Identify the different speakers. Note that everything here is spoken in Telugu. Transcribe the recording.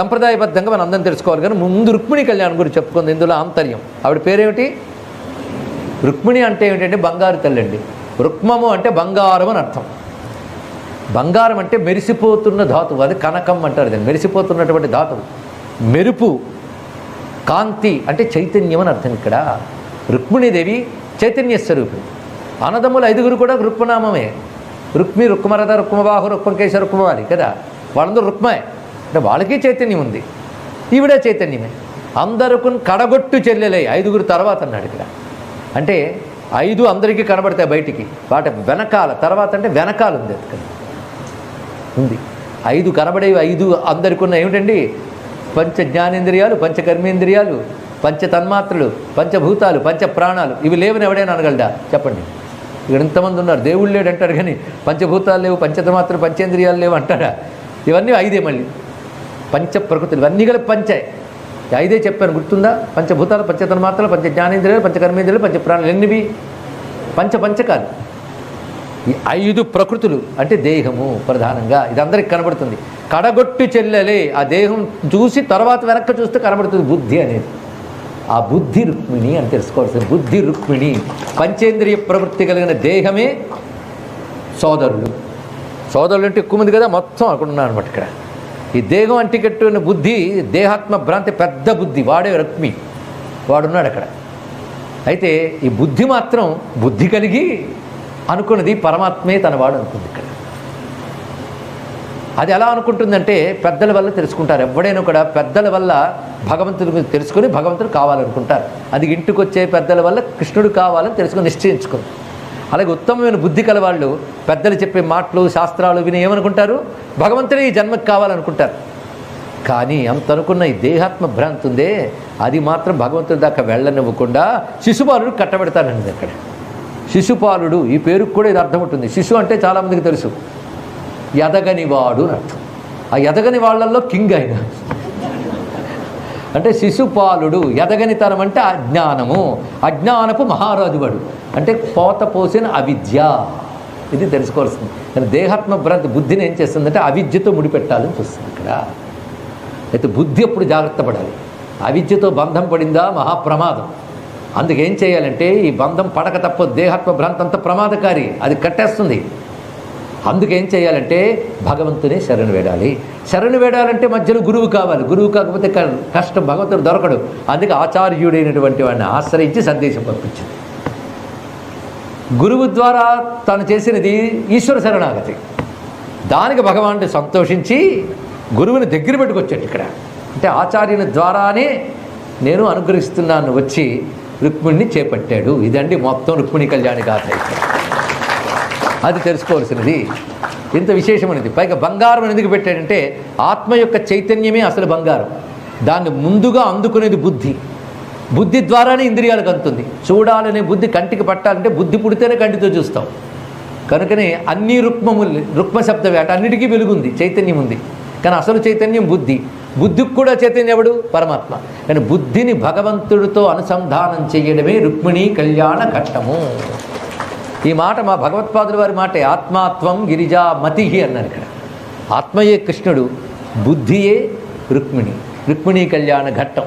Speaker 1: సంప్రదాయబద్ధంగా మనం అందరం తెలుసుకోవాలి. కానీ ముందు రుక్మిణి కళ్యాణం గురించి చెప్పుకుంది. ఇందులో ఆంతర్యం. ఆవిడ పేరేమిటి? రుక్మిణి అంటే ఏమిటంటే బంగారు తల్లి అండి రుక్మము అంటే బంగారం అని అర్థం. బంగారం అంటే మెరిసిపోతున్న ధాతువు. అది కనకం అంటారు దాన్ని. మెరిసిపోతున్నటువంటి ధాతువు. మెరుపు కాంతి అంటే చైతన్యం అని అర్థం ఇక్కడ. రుక్మిణీదేవి చైతన్య స్వరూపి. అన్నదమ్ములు ఐదుగురు కూడా రుక్మనామమే. రుక్మి రుక్మరథ రుక్మబాహు రుక్మకేశ రుక్మవాలి కదా. వాళ్ళందరూ రుక్మే. అంటే వాళ్ళకి చైతన్యం ఉంది. ఈవిడ చైతన్యమే. అందరికి కడగొట్టు చెల్లెలే ఐదుగురు తర్వాత అన్నాడు ఇక్కడ. అంటే ఐదు అందరికీ కనబడతాయి బయటికి. వాటి వెనకాల తర్వాత అంటే వెనకాల ఉంది అది ఉంది. ఐదు కనబడేవి ఐదు అందరికి ఉన్న ఏమిటండి? పంచ జ్ఞానేంద్రియాలు పంచ కర్మేంద్రియాలు పంచ తన్మాత్రలు పంచభూతాలు పంచ ప్రాణాలు. ఇవి లేవని ఎవడైనా అనగలడా? చెప్పండి. ఇక్కడ ఇంతమంది ఉన్నారు. దేవుళ్ళు లేడు అంటారు కానీ పంచభూతాలు లేవు పంచతన్మాత్రలు పంచేంద్రియాలు లేవు అంటారా ఇవన్నీ ఐదే మళ్ళీ. పంచ. ప్రకృతులు ఇవన్నీ కలిపి పంచాయి ఐదే చెప్పాను గుర్తుందా? పంచభూతాలు పంచతన్మాత్రలు పంచ జ్ఞానేంద్రియాలు పంచకర్మేంద్రియాలు పంచ ప్రాణాలు ఎన్నివి? పంచ పంచకాలు ఈ ఐదు ప్రకృతులు అంటే దేహము ప్రధానంగా. ఇది అందరికి కనబడుతుంది. కడగొట్టు చెల్లెలే ఆ దేహం చూసి తర్వాత వెనక్కి చూస్తే కనబడుతుంది బుద్ధి అనేది. ఆ బుద్ధి రుక్మిణి అని తెలుసుకోవాల్సింది. బుద్ధి రుక్మిణి. పంచేంద్రియ ప్రవృత్తి కలిగిన దేహమే సోదరులు సోదరులు అంటే ఎక్కువ మంది కదా మొత్తం అక్కడ ఉన్నారు అనమాట ఇక్కడ. ఈ దేహం అంటికట్టిన బుద్ధి దేహాత్మ భ్రాంతి పెద్ద బుద్ధి వాడే రుక్మి. వాడున్నాడు అక్కడ. అయితే ఈ బుద్ధి మాత్రం బుద్ధి కలిగి అనుకున్నది పరమాత్మే తన వాడు అనుకుంది ఇక్కడ. అది ఎలా అనుకుంటుందంటే పెద్దల వల్ల తెలుసుకుంటారు. ఎవడైనా కూడా పెద్దల వల్ల భగవంతుడి గురించి భగవంతుడు కావాలనుకుంటారు. అది ఇంటికి వచ్చే పెద్దల వల్ల కృష్ణుడు కావాలని తెలుసుకొని నిశ్చయించుకుంది అలాగే ఉత్తమమైన బుద్ధి కలవాళ్ళు పెద్దలు చెప్పే మాటలు శాస్త్రాలు విని ఏమనుకుంటారు? భగవంతుడే ఈ జన్మకి కావాలనుకుంటారు. కానీ అంత అనుకున్న ఈ దేహాత్మ భ్రాంతి ఉందే అది మాత్రం భగవంతుడి దాకా వెళ్ళనివ్వకుండా శిశుపాలుడు కట్టబెడతానండి అక్కడ శిశుపాలుడు ఈ పేరుకు కూడా ఇది అర్థం ఉంటుంది. శిశు అంటే చాలామందికి తెలుసు. ఎదగనివాడు అని అర్థం. ఆ ఎదగని వాళ్ళల్లో కింగ్ ఆయన. అంటే శిశుపాలుడు ఎదగనితనం అంటే అజ్ఞానము. అజ్ఞానపు మహారాజు వాడు అంటే పోత పోసిన అవిద్య. ఇది తెలుసుకోవాల్సింది. కానీ దేహాత్మ భ్రాంతి బుద్ధిని ఏం చేస్తుందంటే అవిద్యతో ముడిపెట్టాలని చూస్తుంది ఇక్కడ. అయితే బుద్ధి ఎప్పుడు జాగ్రత్త పడాలి? అవిద్యతో బంధం పడిందా? మహాప్రమాదం. అందుకేం చేయాలంటే ఈ బంధం పడక తప్ప దేహాత్మ భ్రాంతి అంత ప్రమాదకారి. అది కట్టేస్తుంది. అందుకేం చేయాలంటే భగవంతుని శరణు వేడాలి. శరణు వేడాలంటే మధ్యలో గురువు కావాలి. గురువు కాకపోతే క- కష్టం. భగవంతుడు దొరకడు. అందుకే ఆచార్యుడైనటువంటి వాడిని ఆశ్రయించి సందేశం పంపించింది. గురువు ద్వారా తను చేసినది ఈశ్వర శరణాగతి. దానికి భగవానుడు సంతోషించి గురువుని దగ్గర పెట్టుకొచ్చాడు ఇక్కడ. అంటే ఆచార్యుని ద్వారానే నేను అనుగ్రహిస్తున్నాను వచ్చి రుక్మిణిని చేపట్టాడు. ఇదండి మొత్తం రుక్మిణి కళ్యాణి గాథ అది తెలుసుకోవాల్సినది. ఇంత విశేషమైనది. పైగా బంగారం ఎందుకు పెట్టాడంటే ఆత్మ యొక్క చైతన్యమే అసలు బంగారం. దాన్ని ముందుగా అందుకునేది బుద్ధి. బుద్ధి ద్వారానే ఇంద్రియాలకు అందుతుంది చూడాలనే బుద్ధి కంటికి పట్టాలంటే బుద్ధి పుడితేనే కంటితో చూస్తాం. కనుకనే అన్ని రుక్మములు రుక్మ శబ్ద వేట అన్నిటికీ వెలుగుంది చైతన్యం ఉంది. కానీ అసలు చైతన్యం బుద్ధి. బుద్ధికి కూడా చైతన్యం ఎవడు? పరమాత్మ. కానీ బుద్ధిని భగవంతుడితో అనుసంధానం చేయడమే రుక్మిణి కళ్యాణ ఘట్టము. ఈ మాట మా భగవత్పాదుల వారి మాటే ఆత్మాత్వం గిరిజా మతిహి అన్నారు ఇక్కడ. ఆత్మయే కృష్ణుడు బుద్ధియే రుక్మిణి. రుక్మిణి కళ్యాణ ఘట్టం.